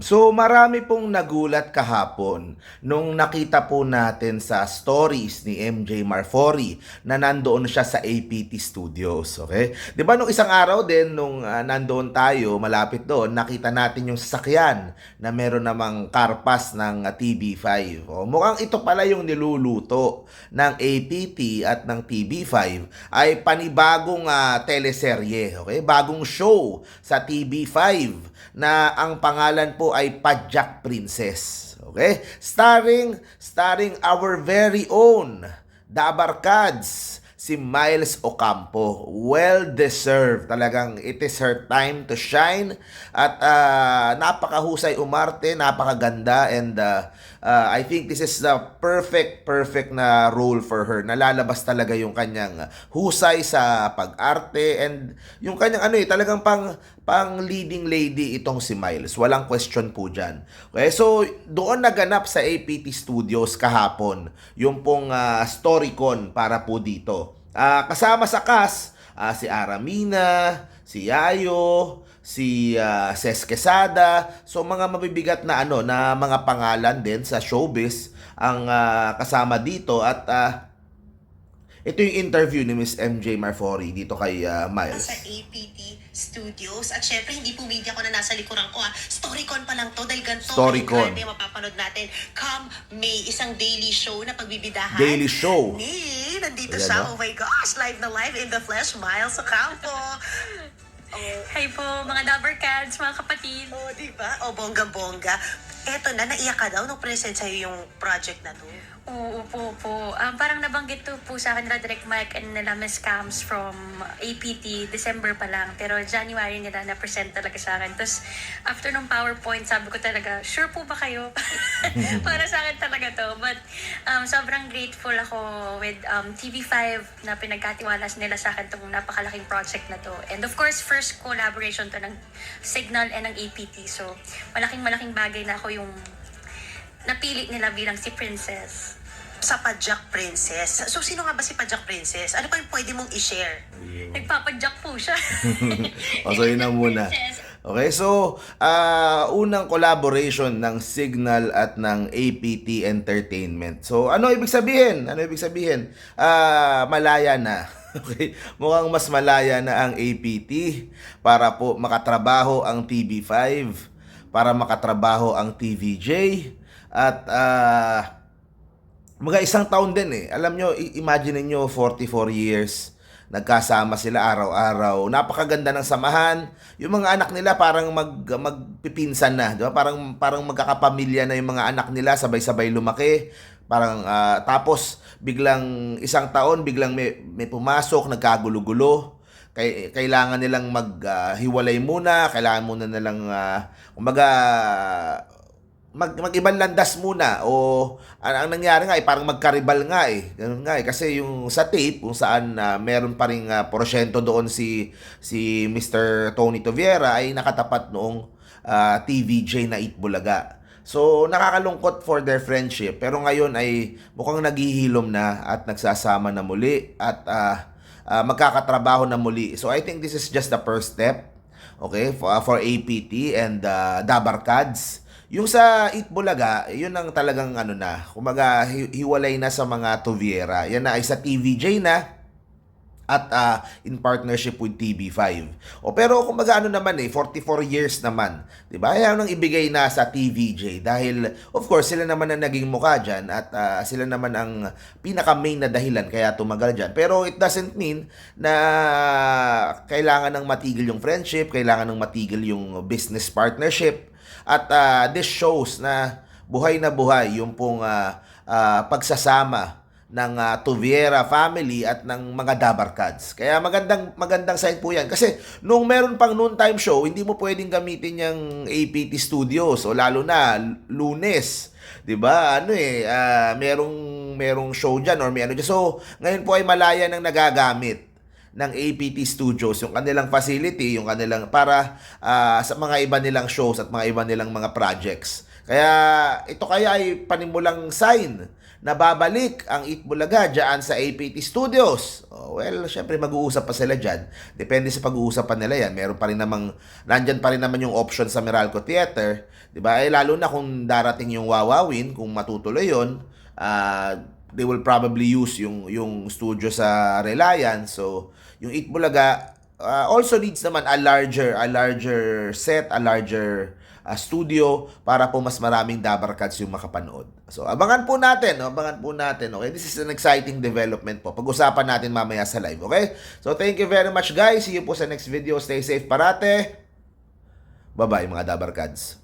So marami pong nagulat kahapon nung nakita po natin sa stories ni MJ Marfori na nandoon siya sa APT Studios, okay? 'Di ba nung isang araw din nung ah, nandoon tayo malapit doon, nakita natin yung sasakyan na meron namang karpas ng ah, TB5. O, mukhang ito pala yung niluluto ng APT at ng TB5 ay panibagong ah, teleserye, okay? Bagong show sa TB5 na ang pangalan po ay Pajak Princess. Okay? Starring starring our very own Dabarkads si Miles Ocampo. Well deserved. Talagang it is her time to shine at ah, napakahusay umarte, napakaganda and ah, ah, I think this is the perfect perfect na role for her. Nalalabas talaga yung kanyang husay sa pag-arte and yung kanyang ano eh talagang pang pang leading lady itong si Miles. Walang question po dyan. Okay, so doon naganap sa APT Studios kahapon yung pong ah, Storycon para po dito. Ah, kasama sa cast ah, si Aramina, si Yayo, si ah, Ces Quesada. So mga mabibigat na ano na mga pangalan din sa showbiz ang ah, kasama dito at ah, ito yung interview ni Miss MJ Marfori dito kay ah, Miles. sa APT Studios. At syempre, hindi po media ko na nasa likuran ko ha. Storycon pa lang to dahil ganito. Storycon. Grande mapapanood natin. Come May, isang daily show na pagbibidahan. Daily show. Ni, nandito Ayan, siya. no? Oh my gosh, live na live in the flesh. Miles sa campo. Oh, Hi po, mga Dabber Cats, mga kapatid. oh, di ba? Oh, bongga-bongga. Eto na, naiyak ka daw nung present sa'yo yung project na to. Oo po po. Um, parang nabanggit to po sa akin nila Direct Mike and nila Miss Cams from APT, December pa lang. Pero January nila na-present talaga sa akin. Tapos after nung PowerPoint, sabi ko talaga, sure po ba kayo? Para sa akin talaga to. But um, sobrang grateful ako with um, TV5 na pinagkatiwala nila sa akin tong napakalaking project na to. And of course, first collaboration to ng Signal and ng APT. So, malaking malaking bagay na ako yung napili nila bilang si Princess. Sa Pajak Princess. So, sino nga ba si Pajak Princess? Ano pa yung pwede mong i-share? Nagpapadyak po siya. o, so yun na muna. Okay, so ah unang collaboration ng Signal at ng APT Entertainment. So ano ibig sabihin? Ano ibig sabihin? Ah malaya na. Okay, mukhang mas malaya na ang APT para po makatrabaho ang TV5, para makatrabaho ang TVJ at ah mga isang taon din eh. Alam nyo, imagine niyo 44 years nagkasama sila araw-araw. Napakaganda ng samahan. Yung mga anak nila parang mag magpipinsan na, 'di ba? Parang parang magkakapamilya na yung mga anak nila, sabay-sabay lumaki. Parang ah, tapos biglang isang taon biglang may, may pumasok, nagkagulo-gulo. Kay, kailangan nilang maghiwalay muna, kailangan muna nilang uh, kumbaga mag mag-ibang landas muna o ang, ang nangyari nga ay parang magkaribal nga eh. Ganun nga eh kasi yung sa tape kung saan na meron pa ring ah, porsyento doon si si Mr. Tony Toviera ay nakatapat noong ah, TVJ na Itbulaga. So nakakalungkot for their friendship pero ngayon ay mukhang naghihilom na at nagsasama na muli at ah, ah, magkakatrabaho na muli. So I think this is just the first step okay for, for APT and uh, Dabarkads. Yung sa Itbulaga, yun ang talagang ano na, kumaga hi- hiwalay na sa mga Tuviera. Yan na ay sa TVJ na at ah, in partnership with TB5. O pero kumbaga ano naman eh 44 years naman, 'di ba? Ayaw nang ibigay na sa TVJ dahil of course sila naman ang naging mukha diyan at ah, sila naman ang pinaka main na dahilan kaya tumagal diyan. Pero it doesn't mean na kailangan nang matigil yung friendship, kailangan nang matigil yung business partnership at ah, this shows na buhay na buhay yung pong ah, ah, pagsasama ng uh, Tuviera family at ng mga Dabarkads. Kaya magandang magandang sign po 'yan kasi nung meron pang noontime show, hindi mo pwedeng gamitin yung APT Studios o lalo na Lunes. 'Di ba? Ano eh, ah, merong merong show diyan or may ano dyan. So, ngayon po ay malaya nang nagagamit ng APT Studios, yung kanilang facility, yung kanilang para ah, sa mga iba nilang shows at mga iba nilang mga projects. Kaya ito kaya ay panimulang sign na babalik ang Eat Bulaga dyan sa APT Studios. Oh, well, syempre mag-uusap pa sila dyan. Depende sa pag-uusapan nila yan. Meron pa rin namang, nandyan pa rin naman yung option sa Meralco Theater. Ba? Eh, lalo na kung darating yung Wawawin, kung matutuloy yun, ah, they will probably use yung yung studio sa Reliance. So, yung Eat Bulaga uh, also needs naman a larger a larger set, a larger uh, studio para po mas maraming Dabarkads yung makapanood. So, abangan po natin, no? abangan po natin, okay? This is an exciting development po. Pag-usapan natin mamaya sa live, okay? So, thank you very much, guys. See you po sa next video. Stay safe parate. Bye-bye, mga Dabarkads.